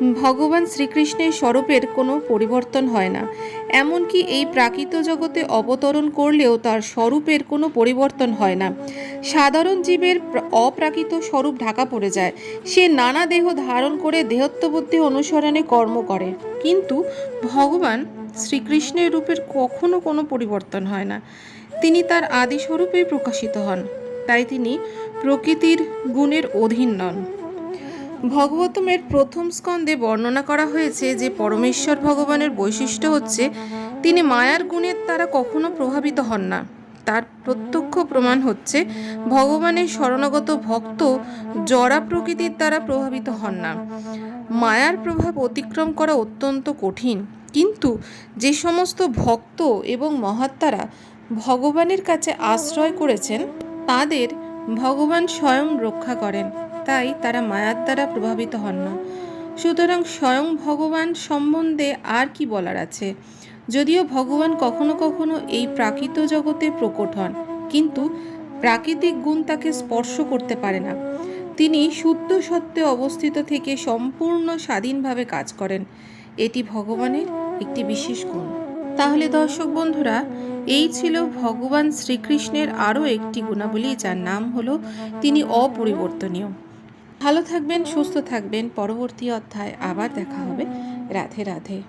ভগবান শ্রীকৃষ্ণের স্বরূপের কোনো পরিবর্তন হয় না। এমনকি এই প্রাকৃত জগতে অবতরণ করলেও তার স্বরূপের কোনো পরিবর্তন হয় না। সাধারণ জীবের অপ্রাকৃত স্বরূপ ঢাকা পড়ে যায়। সে নানা দেহ ধারণ করে দেহত্ববুদ্ধি অনুসরণে কর্ম করে। কিন্তু ভগবান শ্রীকৃষ্ণের রূপের কখনো কোনো পরিবর্তন হয় না। তিনি তার আদি স্বরূপেই প্রকাশিত হন। তাই তিনি প্রকৃতির গুণের অধীন নন। ভগবতমের প্রথম স্কন্ধে বর্ণনা করা হয়েছে যে পরমেশ্বর ভগবানের বৈশিষ্ট্য হচ্ছে, তিনি মায়ার গুণের দ্বারা কখনো প্রভাবিত হন না। তার প্রত্যক্ষ প্রমাণ হচ্ছে, ভগবানের শরণাগত ভক্ত জরা প্রকৃতির দ্বারা প্রভাবিত হন না। মায়ার প্রভাব অতিক্রম করা অত্যন্ত কঠিন। কিন্তু যে সমস্ত ভক্ত এবং মহাত্মারা ভগবানের কাছে আশ্রয় করেছেন, তাদের ভগবান স্বয়ং রক্ষা করেন, তাই তারা মায়ার দ্বারা প্রভাবিত হন না। সুতরাং স্বয়ং ভগবান সম্বন্ধে আর কি বলার আছে? যদিও ভগবান কখনো কখনো এই প্রাকৃত জগতে প্রকট হন, কিন্তু প্রাকৃতিক গুণ তাকে স্পর্শ করতে পারে না। তিনি শুদ্ধ সত্ত্বে অবস্থিত থেকে সম্পূর্ণ স্বাধীনভাবে কাজ করেন। এটি ভগবানের একটি বিশেষ গুণ। তাহলে দর্শক বন্ধুরা, এই ছিল ভগবান শ্রীকৃষ্ণের আরও একটি গুণাবলী, যার নাম হলো তিনি অপরিবর্তনীয়। ভালো থাকবেন, সুস্থ থাকবেন। পরবর্তী অধ্যায় আবার দেখা হবে। রাধে রাধে।